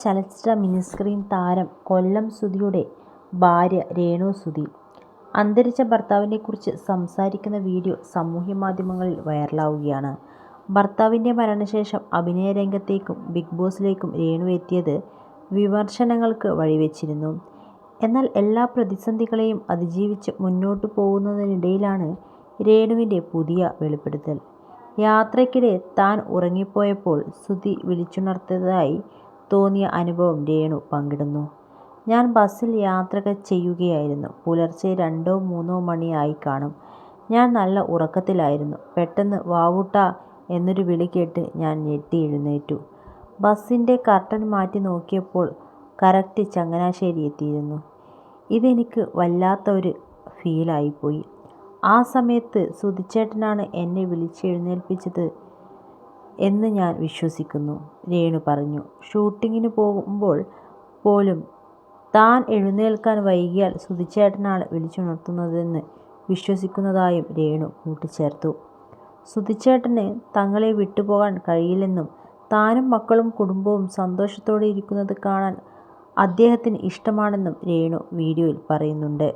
ചലച്ചിത്ര മിനിസ്ക്രീൻ താരം കൊല്ലം സുധിയുടെ ഭാര്യ രേണു സുധി അന്തരിച്ച ഭർത്താവിനെക്കുറിച്ച് സംസാരിക്കുന്ന വീഡിയോ സമൂഹമാധ്യമങ്ങളിൽ വൈറലാവുകയാണ്. ഭർത്താവിന്റെ മരണശേഷം അഭിനയ രംഗത്തേക്കും ബിഗ് ബോസിലേക്കും രേണു എത്തിയത് വിമർശനങ്ങൾക്ക് വഴിവെച്ചിരുന്നു. എന്നാൽ എല്ലാ പ്രതിസന്ധികളെയും അതിജീവിച്ച് മുന്നോട്ടു പോകുന്നതിനിടയിലാണ് രേണുവിന്റെ പുതിയ വെളിപ്പെടുത്തൽ. യാത്രയ്ക്കിടെ താൻ ഉറങ്ങിപ്പോയപ്പോൾ സുധി വിളിച്ചുണർത്തിയതായി തോന്നിയ അനുഭവം രേണു പങ്കിടുന്നു. "ഞാൻ ബസ്സിൽ യാത്ര ചെയ്യുകയായിരുന്നു. പുലർച്ചെ രണ്ടോ മൂന്നോ മണിയായി കാണും ഞാൻ നല്ല ഉറക്കത്തിലായിരുന്നു. പെട്ടെന്ന് 'വാവൂട്ടാ' എന്നൊരു വിളി കേട്ട് ഞാൻ ഞെട്ടി എഴുന്നേറ്റു. ബസ്സിന്റെ കർട്ടൻ മാറ്റി നോക്കിയപ്പോൾ കറക്റ്റ് ചങ്ങനാശ്ശേരി എത്തിയിരുന്നു. ഇതെനിക്ക് വല്ലാത്ത ഒരു ഫീലായിപ്പോയി. ആ സമയത്ത് സുധിച്ചേട്ടനാണ് എന്നെ വിളിച്ചെഴുന്നേൽപ്പിച്ചത് എന്ന് ഞാൻ വിശ്വസിക്കുന്നു' രേണു പറഞ്ഞു. ഷൂട്ടിങ്ങിന് പോകുമ്പോൾ പോലും താൻ എഴുന്നേൽക്കാൻ വൈകിയാൽ സുധിച്ചേട്ടനാണ് വിളിച്ചുണർത്തുന്നതെന്ന് വിശ്വസിക്കുന്നതായും രേണു കൂട്ടിച്ചേർത്തു. സുധിച്ചേട്ടന് തങ്ങളെ വിട്ടുപോകാൻ കഴിയില്ലെന്നും താനും മക്കളും കുടുംബവും സന്തോഷത്തോടെ ഇരിക്കുന്നത് കാണാൻ അദ്ദേഹത്തിന് ഇഷ്ടമാണെന്നും രേണു വീഡിയോയിൽ പറയുന്നുണ്ട്.